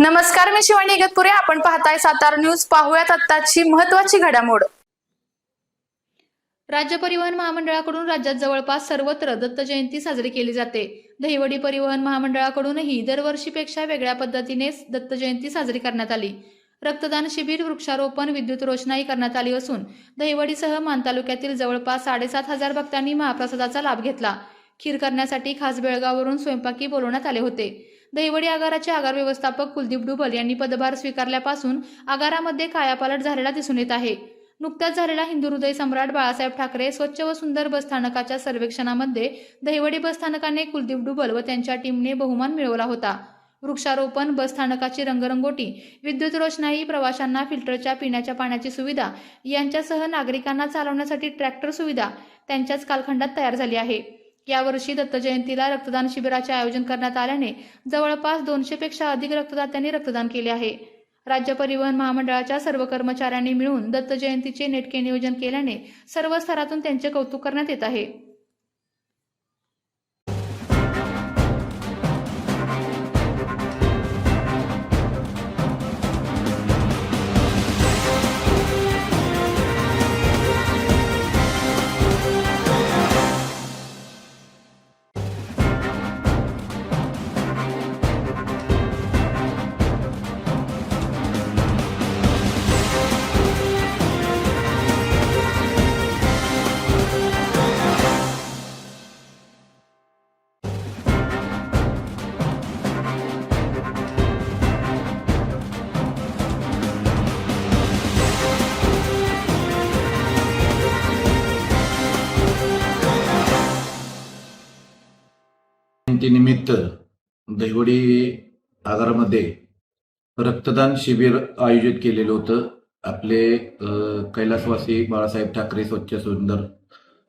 नमस्कार मी शिवानी इगतपुरे. आपण पाहताय सातारा न्यूज. पाहूयात आत्ताची महत्वाची घडामोड. राज्य परिवहन महामंडळाकडून राज्यात जवळपास सर्वत्र दत्त जयंती साजरी केली जाते. दहिवडी परिवहन महामंडळाकडूनही दरवर्षीपेक्षा वेगळ्या पद्धतीने दत्त जयंती साजरी करण्यात आली. रक्तदान शिबिर वृक्षारोपण विद्युत रोषणाई करण्यात आली असून दहिवडीसह मान तालुक्यातील जवळपास साडेसात हजार भक्तांनी महाप्रसादाचा लाभ घेतला. खीर करण्यासाठी खास बेळगाववरून स्वयंपाकी बोलवण्यात आले होते. दहिवडी आगाराचे आगार व्यवस्थापक कुलदीप डुबल यांनी पदभार स्वीकारल्यापासून आगारामध्ये कायापालट झालेला दिसून येत आहे. नुकत्याच झालेला हिंदू हृदय सम्राट बाळासाहेब ठाकरे स्वच्छ व सुंदर बसस्थानकाच्या सर्वेक्षणामध्ये दहिवडी बसस्थानकाने कुलदीप डुबल व त्यांच्या टीमने बहुमान मिळवला होता. वृक्षारोपण बसस्थानकाची रंगरंगोटी विद्युत रोषणाई प्रवाशांना फिल्टरच्या पिण्याच्या पाण्याची सुविधा यांच्यासह नागरिकांना चालवण्यासाठी ट्रॅक्टर सुविधा त्यांच्याच कालखंडात तयार झाली आहे. यावर्षी दत्त जयंतीला रक्तदान शिबिराचे आयोजन करण्यात आल्याने जवळपास दोनशे पेक्षा अधिक रक्तदात्यांनी रक्तदान केले आहे. राज्य परिवहन महामंडळाच्या सर्व कर्मचाऱ्यांनी मिळून दत्त जयंतीचे नेटके नियोजन केल्याने सर्व स्तरातून त्यांचे कौतुक करण्यात येत आहे. जयंतीनिमित्त दहिवडी आगारामध्ये रक्तदान शिबिर आयोजित केलेलं होतं. आपले कैलासवासी बाळासाहेब ठाकरे स्वच्छ सुंदर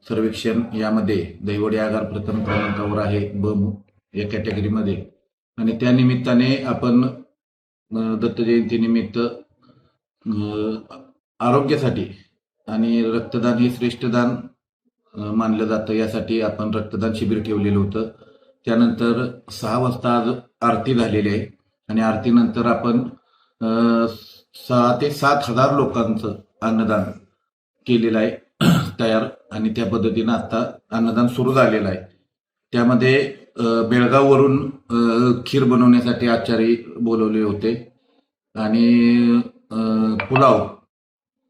सर्वेक्षण यामध्ये दहिवडी आगार प्रथम क्रमांकावर आहे ब या कॅटेगरीमध्ये. आणि त्या निमित्ताने आपण दत्त जयंतीनिमित्त आरोग्यासाठी आणि रक्तदान हे श्रेष्ठ दान मानलं जातं. यासाठी आपण रक्तदान शिबिर ठेवलेलं होतं. त्यानंतर सहा वाजता आज आरती झालेली आहे. आणि आरतीनंतर आपण सहा ते सात हजार लोकांचं अन्नदान केलेलं आहे तयार. आणि त्या पद्धतीनं आता अन्नदान सुरू झालेलं आहे. त्यामध्ये बेळगाववरून खीर बनवण्यासाठी आचारी बोलवले होते. आणि पुलाव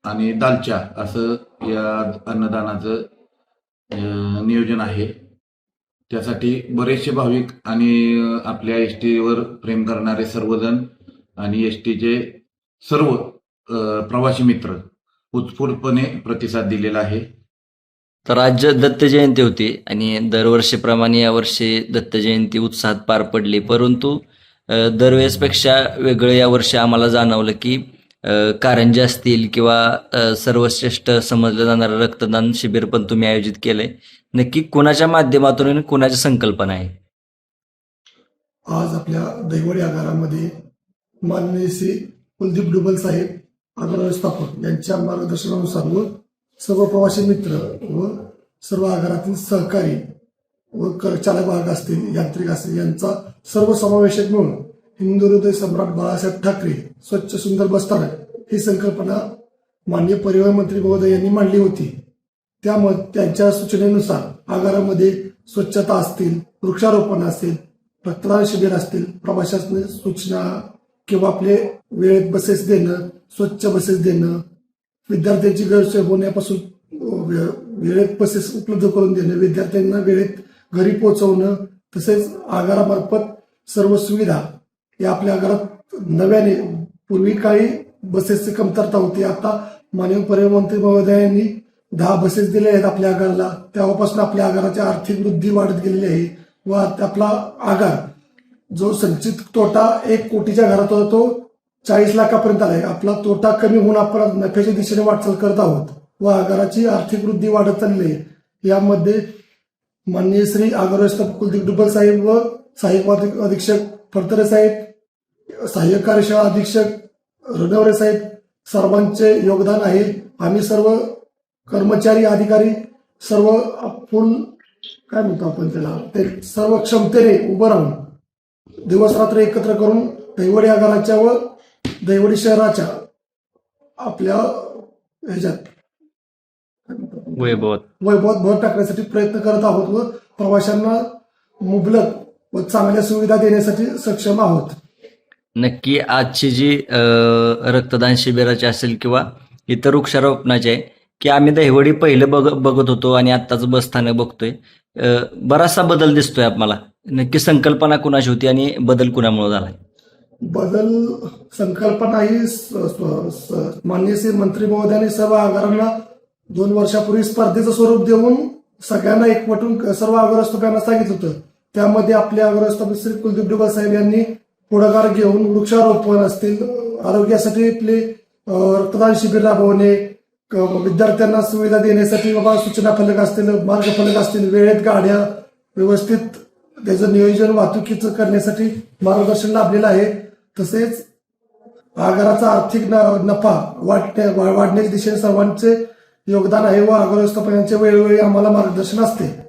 आणि दालचा असं या अन्नदानाचं नियोजन आहे. त्यासाठी बरेचसे भाविक आणि आपल्या एस टीवर प्रेम करणारे सर्वजण आणि एस टीचे सर्व प्रवासी मित्र उत्स्फूर्तपणे प्रतिसाद दिलेला आहे. तर आज दत्त जयंती होती आणि दरवर्षीप्रमाणे यावर्षी दत्त जयंती उत्साहात पार पडली. परंतु दरवेळेसपेक्षा वेगळं यावर्षी आम्हाला जाणवलं की कारंजे असतील किंवा सर्वश्रेष्ठ समजलं जाणारं रक्तदान शिबिर पण तुम्ही आयोजित केलंय. नक्की कोणाच्या माध्यमातून आणि कोणाच्या संकल्पना आहे? आज आपल्या दैवडी आगारामध्ये माननीय श्री कुलदीप डुबल साहेब आगार व्यवस्थापक यांच्या मार्गदर्शनानुसार व सर्व प्रवासी मित्र व सर्व आगारातील सहकारी व चालक भाग असतील यांत्रिक असतील यांचा सर्व समावेशक मिळून हिंदुहृदय सम्राट बाळासाहेब ठाकरे स्वच्छ सुंदर बसस्थानक ही संकल्पना मान्य परिवहन मंत्री महोदय यांनी मांडली होती. त्यामध्ये त्यांच्या सूचनेनुसार आगारामध्ये स्वच्छता असतील वृक्षारोपण असेल रक्तदान शिबिर असतील प्रवाशांना सूचना किंवा आपले वेळेत बसेस देणं स्वच्छ बसेस देणं विद्यार्थ्यांची गैरसोय होण्यापासून वे- वेळेत बसेस उपलब्ध करून देणं विद्यार्थ्यांना वेळेत घरी पोहोचवणं तसेच आगारामार्फत सर्व सुविधा या आपल्या घरात नव्याने पूर्वी काळी बसेसची कमतरता होती. आता माननीय परिवहन महोदयांनी दहा बसेस दिल्या आहेत आपल्या आगाराला तेव्हापासून आपल्या आगाराची आर्थिक वृद्धी वाढत गेलेली आहे व आपला आगार जो संचित तोटा एक कोटीच्या घरात होता तो चाळीस लाखापर्यंत आहे. आपला तोटा कमी होऊन आपण नफ्याच्या दिशेने वाटचाल करत आहोत व आगाराची आर्थिक वृद्धी वाढत चालली आहे. यामध्ये माननीय श्री आगार व्यवस्थापक कुलदीप डुबल साहेब व सहाय्यक अधिक- अधीक्षक फडतरे साहेब सहाय्यक कार्यशाळा अधीक्षक रनवरे साहेब सर्वांचे योगदान आहे. आम्ही सर्व कर्मचारी अधिकारी सर्व फुल काय म्हणतो आपण त्याला? ते सर्व क्षमतेने उभं राहून दिवस रात्र एकत्र करून दैवडी आगाराच्या व दैवडी शहराच्या आपल्या ह्याच्यात वैभवात. वैभवात भर टाकण्यासाठी प्रयत्न करत आहोत व प्रवाशांना मुबलक व चांगल्या सुविधा देण्यासाठी सक्षम आहोत. नक्की आजची जी रक्तदान शिबिराची असेल किंवा इतर वृक्षारोपणाची आहे की आम्ही दहिवडी पहिलं बघ बघत होतो आणि आत्ताच बसस्थानक बघतोय. बराचसा बदल दिसतोय आम्हाला नक्की संकल्पना कुणाची होती आणि बदल कुणामुळे झाला बदल संकल्पना ही स- माननीय श्री मंत्री महोदयांनी सर्व आगारांना दोन वर्षापूर्वी स्पर्धेचं स्वरूप देऊन सगळ्यांना एकवटून सर्व आगारस्तोप्यांना सांगितलं होतं. त्यामध्ये आपले आगारस्तोप श्री कुलदीप डुबल साहेब यांनी पुढाकार घेऊन वृक्षारोपण असतील आरोग्यासाठी आपले रक्तदान शिबिर राबवणे क- विद्यार्थ्यांना सुविधा देण्यासाठी बाबा सूचना फलक असतील मार्गफलक असतील वेळेत गाड्या व्यवस्थित त्याचं नियोजन वाहतुकीचं करण्यासाठी मार्गदर्शन लाभलेलं आहे. तसेच आगाराचा आर्थिक न- नफा वाढण्या वा- वाढण्याच्या दिशेने सर्वांचे योगदान आहे व आगार व्यवस्थापनाचे वेळोवेळी आम्हाला मार्गदर्शन असते.